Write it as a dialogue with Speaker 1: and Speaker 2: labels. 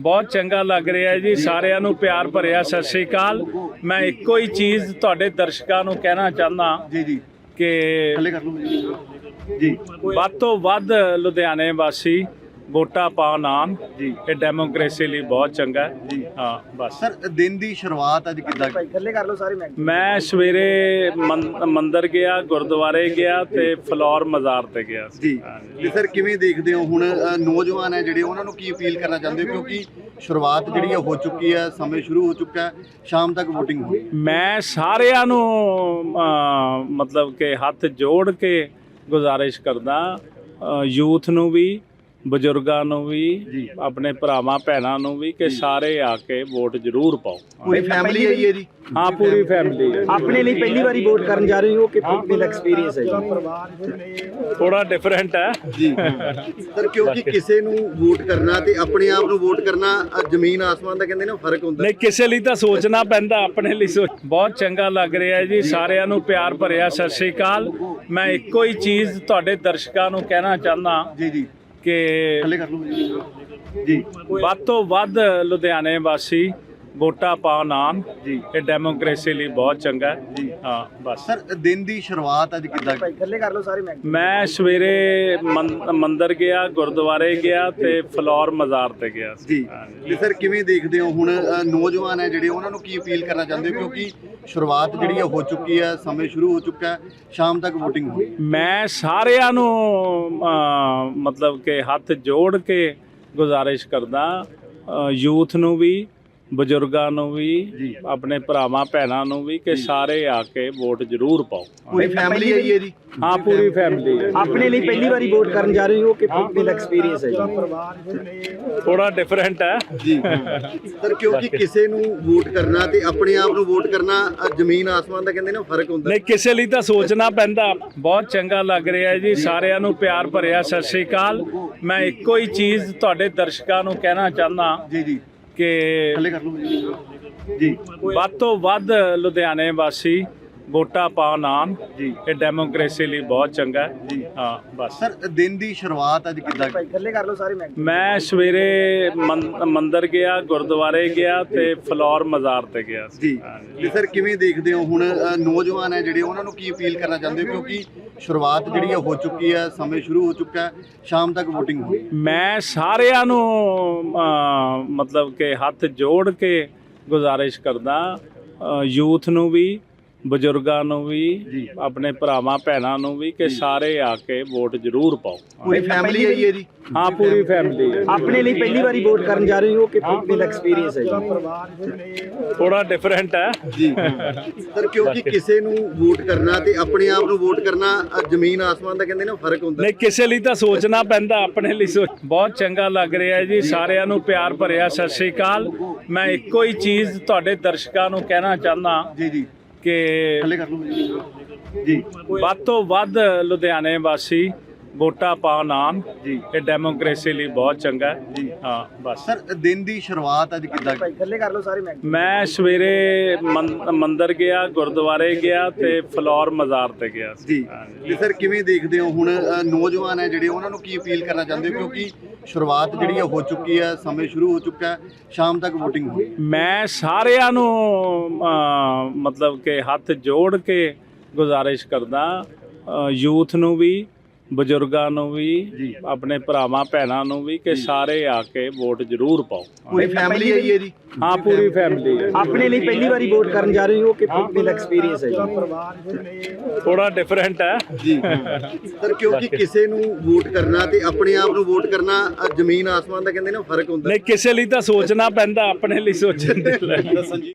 Speaker 1: ਬਹੁਤ ਚੰਗਾ ਲੱਗ ਰਿਹਾ ਜੀ ਸਾਰਿਆਂ ਨੂੰ ਪਿਆਰ ਭਰਿਆ ਸਤਿ ਸ੍ਰੀ ਅਕਾਲ। ਮੈਂ ਇੱਕੋ ਹੀ ਚੀਜ਼ ਤੁਹਾਡੇ ਦਰਸ਼ਕਾਂ ਨੂੰ ਕਹਿਣਾ ਚਾਹੁੰਦਾ
Speaker 2: ਜੀ ਜੀ।
Speaker 1: ਕਿ
Speaker 2: ਥੱਲੇ ਕਰ ਲਓ। ਜੀ। ਜੀ
Speaker 1: ਵੱਧ ਤੋਂ ਵੱਧ ਲੁਧਿਆਣੇ ਵਾਸੀ ਵੋਟਾਂ ਪਾਉਣ ਆਉਣ
Speaker 2: ਜੀ।
Speaker 1: ਇਹ ਡੈਮੋਕ੍ਰੇਸੀ ਲਈ ਬਹੁਤ ਚੰਗਾ ਹੈ।
Speaker 2: ਜੀ।
Speaker 1: ਹਾਂ ਬਸ।
Speaker 2: ਸਰ ਦਿਨ ਦੀ ਸ਼ੁਰੂਆਤ ਅੱਜ ਕਿੱਦਾਂ
Speaker 3: ਥੱਲੇ ਕਰ ਲਓ ਸਾਰੇ ਮੈਂ।
Speaker 1: ਮੈਂ ਸਵੇਰੇ ਮੰ- ਮੰਦਿਰ ਗਿਆ ਗੁਰਦੁਆਰੇ ਗਿਆ ਤੇ ਫਲੋਰ ਮਜ਼ਾਰ ਤੇ ਗਿਆ ਸੀ।
Speaker 2: ਜੀ। ਤੇ ਸਰ ਕਿਵੇਂ ਦੇਖਦੇ ਹੋ ਹੁਣ ਅ, ਨੌਜਵਾਨ ਹੈ ਜਿਹੜੇ ਉਹਨਾਂ ਨੂੰ ਕੀ ਅਪੀਲ ਕਰਨਾ ਚਾਹੁੰਦੇ ਹੋ? ਕਿਉਂਕਿ ਸ਼ੁਰੂਆਤ ਜਿਹੜੀ ਹੈ ਹੋ ਚੁੱਕੀ ਹੈ ਸਮੇਂ ਸ਼ੁਰੂ ਹੋ ਚੁੱਕਾ ਹੈ ਸ਼ਾਮ ਤੱਕ VOTING ਹੋਣੀ ਹੈ।
Speaker 1: ਮੈਂ ਸਾਰਿਆਂ ਨੂੰ ਮਤਲਬ ਕਿ ਹੱਥ ਜੋੜ ਕੇ ਗੁਜ਼ਾਰਿਸ਼ ਕਰਦਾ ਯੂਥ ਨੂੰ ਵੀ ਬਜ਼ੁਰਗਾਂ ਨੂੰ। ਵੀ ਆਪਣੇ ਭਰਾਵਾਂ ਭੈਣਾਂ ਨੂੰ ਵੀ ਕਿ ਸਾਰੇ ਆ ਕੇ ਵੋਟ ਜ਼ਰੂਰ ਪਾਓ।
Speaker 2: ਪੂਰੀ ਫੈਮਿਲੀ ਆਈ ਹੈ ਜੀ
Speaker 1: ਹਾਂ ਪੂਰੀ ਫੈਮਿਲੀ
Speaker 3: ਆਪਣੇ ਲਈ ਪਹਿਲੀ ਵਾਰੀ ਵੋਟ ਕਰਨ ਜਾ ਰਹੇ ਹੋ ਕਿ ਕਿਵੇਂ ਐਕਸਪੀਰੀਅੰਸ ਹੈ ਜੀ?
Speaker 1: ਥੋੜਾ ਡਿਫਰੈਂਟ ਹੈ।
Speaker 2: ਜੀ। ਸਰ ਕਿਉਂਕਿ ਕਿਸੇ ਨੂੰ ਵੋਟ ਕਰਨਾ ਤੇ ਆਪਣੇ ਆਪ ਨੂੰ ਵੋਟ ਕਰਨਾ ਜ਼ਮੀਨ ਆਸਮਾਨ ਦਾ ਕਹਿੰਦੇ ਨੇ ਫ਼ਰਕ ਹੁੰਦਾ।
Speaker 1: ਨਹੀਂ ਕਿਸੇ ਲਈ ਤਾਂ ਸੋਚਣਾ ਪੈਂਦਾ ਆਪਣੇ ਲਈ ਸੋਚ ਬਹੁਤ ਚੰਗਾ ਲੱਗ ਰਿਹਾ ਜੀ। ਸਾਰਿਆਂ ਨੂੰ ਪਿਆਰ ਭਰਿਆ ਸਤਿ ਸ੍ਰੀ ਅਕਾਲ। ਮੈਂ ਇੱਕੋ ਹੀ ਚੀਜ਼ ਤੁਹਾਡੇ ਦਰਸ਼ਕਾਂ ਨੂੰ ਕਹਿਣਾ ਚਾਹੁੰਦਾ।
Speaker 2: ਜੀ ਜੀ।
Speaker 1: ਕਿ
Speaker 2: ਥੱਲੇ ਕਰ ਲਓ। ਜੀ। ਜੀ
Speaker 1: ਵੱਧ ਤੋਂ ਵੱਧ ਲੁਧਿਆਣੇ ਵਾਸੀ ਵੋਟਾਂ ਪਾਉਣ ਆਉਣ
Speaker 2: ਜੀ।
Speaker 1: ਇਹ ਡੈਮੋਕ੍ਰੇਸੀ ਲਈ ਬਹੁਤ ਚੰਗਾ ਹੈ।
Speaker 2: ਜੀ।
Speaker 1: ਹਾਂ ਬਸ।
Speaker 2: ਸਰ ਦਿਨ ਦੀ ਸ਼ੁਰੂਆਤ ਅੱਜ ਕਿੱਦਾਂ?
Speaker 3: ਥੱਲੇ ਕਰ ਲਓ ਸਾਰੇ ਮੈਂ
Speaker 1: ਮੈਂ ਸਵੇਰੇ ਮੰਦਿਰ ਗਿਆ ਗੁਰਦੁਆਰੇ ਗਿਆ ਤੇ ਫਲੋਰ ਮਜ਼ਾਰ ਤੇ ਗਿਆ ਸੀ।
Speaker 2: ਜੀ। ਤੇ ਸਰ ਕਿਵੇਂ ਦੇਖਦੇ ਹੋ ਹੁਣ ਅ, ਨੌਜਵਾਨ ਹੈ ਜਿਹੜੇ ਉਹਨਾਂ ਨੂੰ ਕੀ ਅਪੀਲ ਕਰਨਾ ਚਾਹੁੰਦੇ ਹੋ? ਕਿਉਂਕਿ ਸ਼ੁਰੂਆਤ ਜਿਹੜੀ ਹੈ ਹੋ ਚੁੱਕੀ ਹੈ ਸਮੇਂ ਸ਼ੁਰੂ ਹੋ ਚੁੱਕਾ ਹੈ ਸ਼ਾਮ ਤੱਕ VOTING ਹੋਣੀ ਹੈ।
Speaker 1: ਮੈਂ ਸਾਰਿਆਂ ਨੂੰ ਮਤਲਬ ਕਿ ਹੱਥ ਜੋੜ ਕੇ ਗੁਜ਼ਾਰਿਸ਼ ਕਰਦਾ ਯੂਥ ਨੂੰ ਵੀ ਬਜ਼ੁਰਗਾਂ ਨੂੰ। ਵੀ ਆਪਣੇ ਭਰਾਵਾਂ ਭੈਣਾਂ ਨੂੰ ਵੀ ਕਿ ਸਾਰੇ ਆ ਕੇ ਵੋਟ ਜ਼ਰੂਰ ਪਾਓ।
Speaker 2: ਪੂਰੀ ਫੈਮਿਲੀ ਆਈ ਹੈ ਜੀ
Speaker 1: ਹਾਂ ਪੂਰੀ ਫੈਮਿਲੀ
Speaker 3: ਆਪਣੇ ਲਈ ਪਹਿਲੀ ਵਾਰੀ ਵੋਟ ਕਰਨ ਜਾ ਰਹੇ ਹੋ ਕਿ ਕਿਵੇਂ ਐਕਸਪੀਰੀਅੰਸ ਹੈ ਜੀ?
Speaker 1: ਥੋੜਾ ਡਿਫਰੈਂਟ ਹੈ।
Speaker 2: ਜੀ। ਸਰ ਕਿਉਂਕਿ ਕਿਸੇ ਨੂੰ ਵੋਟ ਕਰਨਾ ਤੇ ਆਪਣੇ ਆਪ ਨੂੰ ਵੋਟ ਕਰਨਾ ਜ਼ਮੀਨ ਆਸਮਾਨ ਦਾ ਕਹਿੰਦੇ ਨੇ ਫ਼ਰਕ ਹੁੰਦਾ।
Speaker 1: ਨਹੀਂ ਕਿਸੇ ਲਈ ਤਾਂ ਸੋਚਣਾ ਪੈਂਦਾ। ਬਹੁਤ ਚੰਗਾ ਲੱਗ ਰਿਹਾ ਹੈ ਜੀ ਸਾਰਿਆਂ ਨੂੰ ਪਿਆਰ ਭਰਿਆ। ਸਤਿ ਸ੍ਰੀ ਅਕਾਲ। ਮੈਂ ਇੱਕੋ ਹੀ ਚੀਜ਼ ਤੁਹਾਡੇ ਦਰਸ਼ਕਾਂ ਨੂੰ ਕਹਿਣਾ ਚਾਹੁੰਦਾ।
Speaker 2: ਜੀ ਜੀ।
Speaker 1: ਕਿ
Speaker 2: ਥੱਲੇ ਕਰ ਲਓ। ਜੀ। ਜੀ
Speaker 1: ਵੱਧ ਤੋਂ ਵੱਧ ਲੁਧਿਆਣੇ ਵਾਸੀ ਵੋਟਾਂ ਪਾਉਣ ਆਉਣ
Speaker 2: ਜੀ।
Speaker 1: ਇਹ ਡੈਮੋਕ੍ਰੇਸੀ ਲਈ ਬਹੁਤ ਚੰਗਾ ਹੈ।
Speaker 2: ਜੀ।
Speaker 1: ਹਾਂ ਬਸ।
Speaker 2: ਸਰ ਦਿਨ ਦੀ ਸ਼ੁਰੂਆਤ ਅੱਜ ਕਿੱਦਾਂ
Speaker 3: ਥੱਲੇ ਕਰ ਲਓ ਸਾਰੇ ਮੈਂ।
Speaker 1: ਮੈਂ ਸਵੇਰੇ ਮੰ- ਮੰਦਿਰ ਗਿਆ ਗੁਰਦੁਆਰੇ ਗਿਆ ਤੇ ਫਲੋਰ ਮਜ਼ਾਰ ਤੇ ਗਿਆ।
Speaker 2: ਜੀ। ਤੇ ਸਰ ਕਿਵੇਂ ਦੇਖਦੇ ਹੋ ਹੁਣ ਨੌਜਵਾਨ ਹੈ ਜਿਹੜੇ ਉਹਨਾਂ ਨੂੰ ਕੀ ਅਪੀਲ ਕਰਨਾ ਚਾਹੁੰਦੇ ਹੋ? ਕਿਉਂਕਿ ਸ਼ੁਰੂਆਤ ਜਿਹੜੀ ਹੈ ਹੋ ਚੁੱਕੀ ਹੈ ਸਮੇਂ ਸ਼ੁਰੂ ਹੋ ਚੁੱਕਾ ਹੈ ਸ਼ਾਮ ਤੱਕ VOTING ਹੋਣੀ ਹੈ।
Speaker 1: ਮੈਂ ਸਾਰਿਆਂ ਨੂੰ ਮਤਲਬ ਕਿ ਹੱਥ ਜੋੜ ਕੇ ਗੁਜ਼ਾਰਿਸ਼ ਕਰਦਾ ਯੂਥ ਨੂੰ ਵੀ ਬਜ਼ੁਰਗਾਂ ਨੂੰ। ਵੀ ਆਪਣੇ ਭਰਾਵਾਂ ਭੈਣਾਂ ਨੂੰ ਵੀ ਕਿ ਸਾਰੇ ਆ ਕੇ ਵੋਟ ਜ਼ਰੂਰ ਪਾਓ।
Speaker 2: ਪੂਰੀ ਫੈਮਿਲੀ ਆਈ ਹੈ ਜੀ।
Speaker 1: ਹਾਂ ਪੂਰੀ ਫੈਮਿਲੀ
Speaker 3: ਆਪਣੇ ਲਈ ਪਹਿਲੀ ਵਾਰੀ ਵੋਟ ਕਰਨ ਜਾ ਰਹੇ ਹੋ ਕਿ ਕਿਵੇਂ ਐਕਸਪੀਰੀਅੰਸ ਹੈ ਜੀ?
Speaker 1: ਥੋੜਾ ਡਿਫਰੈਂਟ ਹੈ।
Speaker 2: ਜੀ। ਸਰ ਕਿਉਂਕਿ ਕਿਸੇ ਨੂੰ ਵੋਟ ਕਰਨਾ ਤੇ ਆਪਣੇ ਆਪ ਨੂੰ ਵੋਟ ਕਰਨਾ ਜ਼ਮੀਨ ਆਸਮਾਨ ਦਾ ਕਹਿੰਦੇ ਨੇ ਫ਼ਰਕ ਹੁੰਦਾ।
Speaker 1: ਨਹੀਂ ਕਿਸੇ ਲਈ ਤਾਂ ਸੋਚਣਾ ਪੈਂਦਾ ਆਪਣੇ ਲਈ ਸੋਚ ਬਹੁਤ ਚੰਗਾ ਲੱਗ ਰਿਹਾ ਹੈ ਜੀ। ਸਾਰਿਆਂ ਨੂੰ ਪਿਆਰ ਭਰਿਆ ਸਤਿ ਸ੍ਰੀ ਅਕਾਲ। ਮੈਂ ਇੱਕੋ ਹੀ ਚੀਜ਼ ਤੁਹਾਡੇ ਦਰਸ਼ਕਾਂ ਨੂੰ ਕਹਿਣਾ ਚਾਹੁੰਦਾ।
Speaker 2: ਜੀ ਜੀ।
Speaker 1: ਕਿ
Speaker 2: ਥੱਲੇ ਕਰ ਲਓ ਜੀ। ਜੀ।
Speaker 1: ਵੱਧ ਤੋਂ ਵੱਧ ਲੁਧਿਆਣੇ ਵਾਸੀ ਵੋਟਾਂ ਪਾਉਣ ਆਉਣ
Speaker 2: ਜੀ।
Speaker 1: ਇਹ ਡੈਮੋਕ੍ਰੇਸੀ ਲਈ ਬਹੁਤ ਚੰਗਾ ਹੈ।
Speaker 2: ਜੀ।
Speaker 1: ਹਾਂ ਬਸ।
Speaker 2: ਸਰ ਦਿਨ ਦੀ ਸ਼ੁਰੂਆਤ ਅੱਜ ਕਿੱਦਾਂ
Speaker 3: ਥੱਲੇ ਕਰ ਲਓ ਸਾਰੇ ਮੈਂ
Speaker 1: ਮੈਂ ਸਵੇਰੇ ਮੰਦਿਰ ਗਿਆ ਗੁਰਦੁਆਰੇ ਗਿਆ ਤੇ ਫਲੋਰ ਮਜ਼ਾਰ ਤੇ ਗਿਆ। ਸੀ।
Speaker 2: ਜੀ। ਤੇ ਸਰ ਕਿਵੇਂ ਦੇਖਦੇ ਹੋ ਹੁਣ ਨੌਜਵਾਨ ਹੈ ਜਿਹੜੇ ਉਹਨਾਂ ਨੂੰ ਕੀ ਅਪੀਲ ਕਰਨਾ ਚਾਹੁੰਦੇ ਹੋ? ਕਿਉਂਕਿ ਸ਼ੁਰੂਆਤ ਜਿਹੜੀ ਹੈ ਹੋ ਚੁੱਕੀ ਹੈ, ਸਮੇਂ ਸ਼ੁਰੂ ਹੋ ਚੁੱਕਾ ਹੈ, ਸ਼ਾਮ ਤੱਕ VOTING ਹੋਣੀ
Speaker 1: ਮੈਂ ਸਾਰਿਆਂ ਨੂੰ ਮਤਲਬ ਕਿ ਹੱਥ ਜੋੜ ਕੇ ਗੁਜ਼ਾਰਿਸ਼ ਕਰਦਾ ਯੂਥ ਨੂੰ ਵੀ ਬਜ਼ੁਰਗਾਂ ਨੂੰ। ਵੀ ਆਪਣੇ ਭਰਾਵਾਂ ਭੈਣਾਂ ਨੂੰ ਵੀ ਕਿ ਸਾਰੇ ਆ ਕੇ ਵੋਟ ਜ਼ਰੂਰ ਪਾਓ।
Speaker 2: ਪੂਰੀ ਫੈਮਿਲੀ ਆਈ ਹੈ ਜੀ।
Speaker 1: ਹਾਂ ਪੂਰੀ ਫੈਮਿਲੀ
Speaker 3: ਆਪਣੇ ਲਈ ਪਹਿਲੀ ਵਾਰੀ ਵੋਟ ਕਰਨ ਜਾ ਰਹੇ ਹੋ ਕਿ ਕਿਵੇਂ ਐਕਸਪੀਰੀਅੰਸ ਹੈ ਜੀ?
Speaker 1: ਥੋੜਾ ਡਿਫਰੈਂਟ ਹੈ।
Speaker 2: ਜੀ। ਸਰ ਕਿਉਂਕਿ ਕਿਸੇ ਨੂੰ ਵੋਟ ਕਰਨਾ ਤੇ ਆਪਣੇ ਆਪ ਨੂੰ ਵੋਟ ਕਰਨਾ ਜ਼ਮੀਨ ਆਸਮਾਨ ਦਾ ਕਹਿੰਦੇ ਨੇ ਫ਼ਰਕ ਹੁੰਦਾ।
Speaker 1: ਨਹੀਂ ਕਿਸੇ ਲਈ ਤਾਂ ਸੋਚਣਾ ਪੈਂਦਾ ਆਪਣੇ ਲਈ ਸੋਚਣ ਦੇ ਲਈ।
Speaker 2: ਦੱਸਣ ਜੀ।